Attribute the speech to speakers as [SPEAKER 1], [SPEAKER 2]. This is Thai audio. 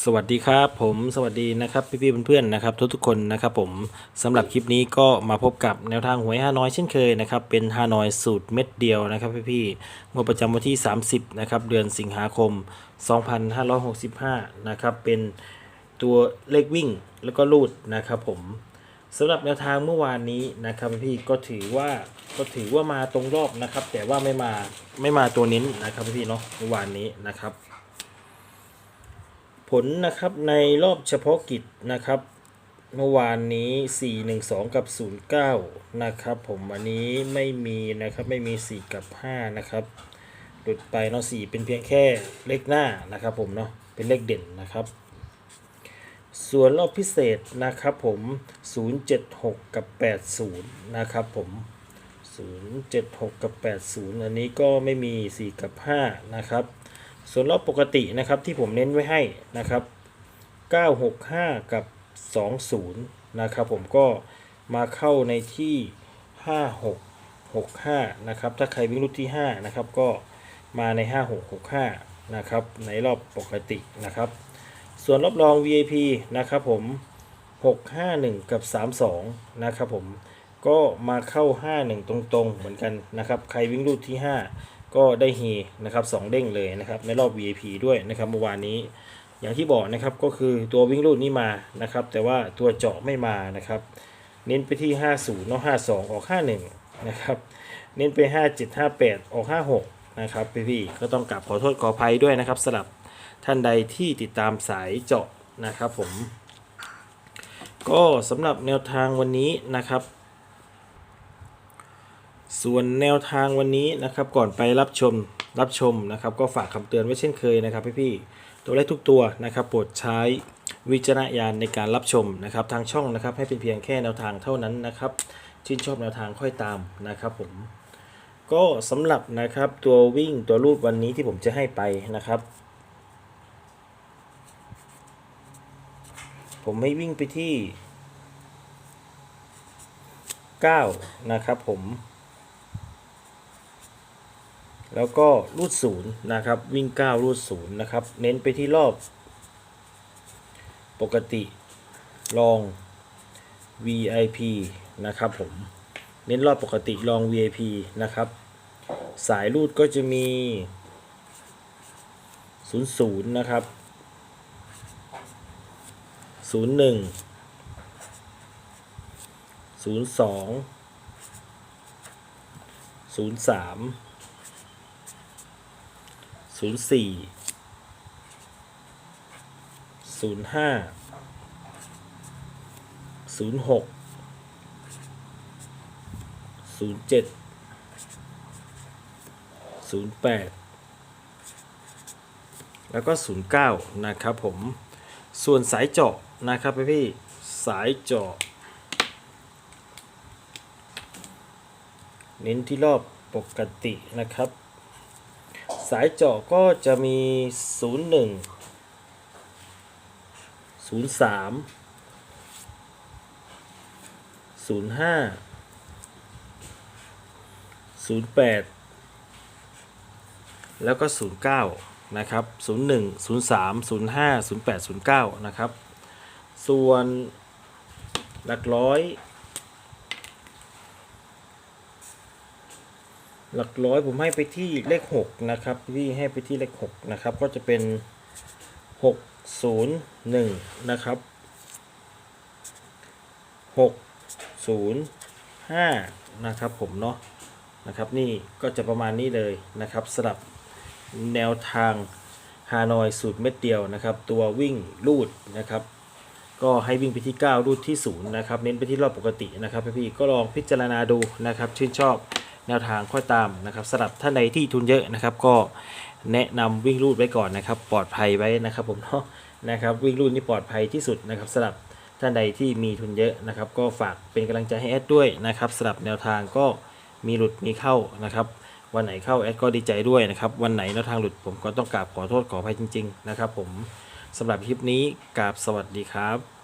[SPEAKER 1] สวัสดีครับผมสวัสดีนะครับพี่ๆเพื่อนๆนะครับทุกๆคนนะครับผมสำหรับคลิปนี้ก็มาพบกับแนวทางหวยฮานอยเช่นเคยนะครับเป็นฮานอยสูตรเม็ดเดียวนะครับพี่ๆงวดประจำวันที่ 30นะครับเดือนสิงหาคม 2565นะครับเป็นตัวเลขวิ่งแล้วก็รูดนะครับผมสำหรับแนวทางเมื่อวานนี้นะครับพี่ๆก็ถือว่าก็ถือว่ามาตรงรอบนะครับ แต่ว่าไม่มาไม่มาตัวเน้นนะครับพี่ๆเนาะเมื่อวานนี้นะครับ ผลนะครับในรอบเฉพาะกิจนะครับ เมื่อวานนี้ 412 กับ 09 นะครับ ผมอันนี้ไม่มีนะครับไม่มี 4 กับ 5 นะครับหลุดไปเนาะ4เป็นเพียงแค่เลขหน้านะครับผมเนาะเป็นเลขเด่นนะครับ ส่วนรอบพิเศษนะครับผม 076 กับ 80 นะครับผม 076 กับ 80 อันนี้ก็ไม่มี 4 กับ 5 นะครับ ส่วนรอบปกตินะครับที่ผมเน้นไว้ให้นะครับ 965 กับ 20 นะครับ ผมก็มาเข้าในที่ 5665 นะครับ ถ้าใครวิ่งรุ่นที่ 5 นะครับ ก็มาใน 5665 นะครับ ในรอบปกตินะครับ ส่วนรอบรอง VIP นะครับผม 651 กับ 32 นะครับผมก็มาเข้า 51 ตรงๆ เหมือนกันนะครับ ใครวิ่งรูดที่ 5 ก็ได้เฮนะครับ2เด้งเลยนะครับในรอบ VIP ด้วยนะครับเมื่อวานนี้อย่างที่บอกนะครับก็คือตัววิ่งรูดนี่มานะครับ แต่ว่าตัวเจาะไม่มานะครับ เน้นไปที่ 50เนาะ52 ออก 51 นะครับ เน้นไป 57 58 ออก 56 นะครับพี่ๆก็ต้องกลับขอโทษขออภัยด้วยนะครับสำหรับท่านใดที่ติดตามสายเจาะนะครับผม ก็สำหรับแนวทางวันนี้นะครับ ส่วนแนวทางวันนี้นะครับก่อนไปรับชมรับชมนะครับก็ฝากคำเตือนไว้เช่นเคยนะครับพี่ๆตัวเลขทุกตัวนะครับโปรดใช้วิจารณญาณในการรับชมนะครับทางช่องนะครับให้เป็นเพียงแค่แนวทางเท่านั้นนะครับชื่นชอบแนวทางค่อยตามนะครับผมก็สำหรับนะครับตัววิ่งตัวรูดวันนี้ที่ผมจะให้ไปนะครับ ผมให้วิ่งไปที่ 9 นะครับผม แล้วก็รูดศูนย์นะครับ วิ่ง 9 รูดศูนย์นะครับ เน้นไปที่รอบ ปกติลอง VIP นะครับผม เน้นรอบปกติลอง VIP นะครับ สายรูดก็จะมี 00 นะครับ 01 02 03 ศูนย์สี่ศูนย์ห้าศูนย์หกศูนย์เจ็ดศูนย์แปดแล้วก็ศูนย์เก้านะครับผม ส่วนสายเจาะนะครับพี่พี่สายเจาะเน้นที่รอบปกตินะครับ สายเจาะก็จะมี 01 03 05 08 แล้วก็ 09 นะครับ 01 03 05 08 09 นะครับ ส่วนหลักร้อย หลักร้อยผมให้ไปที่เลขหกนะครับพี่ให้ไปที่เลขหกนะครับ ก็จะเป็นหกศูนย์หนึ่งนะครับหกศูนย์ห้านะครับผมเนาะนะครับนี่ก็จะประมาณนี้เลยนะครับสำหรับแนวทางฮานอยสูตรเม็ดเดียวนะครับ ตัววิ่งลูดนะครับ ก็ให้วิ่งไปที่ 9 รูดที่ 0 นะครับ เน้นไปที่รอบปกตินะครับพี่ก็ลองพิจารณาดูนะครับ ชื่นชอบ แนวทางค่อยตามนะครับสำหรับท่านใดที่ทุนเยอะนะครับก็แนะนำวิ่งรูดไว้ก่อนนะครับ ปลอดภัยไว้นะครับผมเนาะนะครับวิ่งรูดนี่ปลอดภัยที่สุดนะครับสำหรับท่านใดที่มีทุนเยอะนะครับ ก็ฝากเป็นกำลังใจให้แอดด้วยนะครับสำหรับแนวทางก็มีหลุดมีเข้านะครับ วันไหนเข้าแอดก็ดีใจด้วยนะครับ วันไหนแนวทางหลุดผมก็ต้องกราบขอโทษขออภัยจริง ๆ นะครับ ผมสำหรับคลิปนี้กราบสวัสดีครับ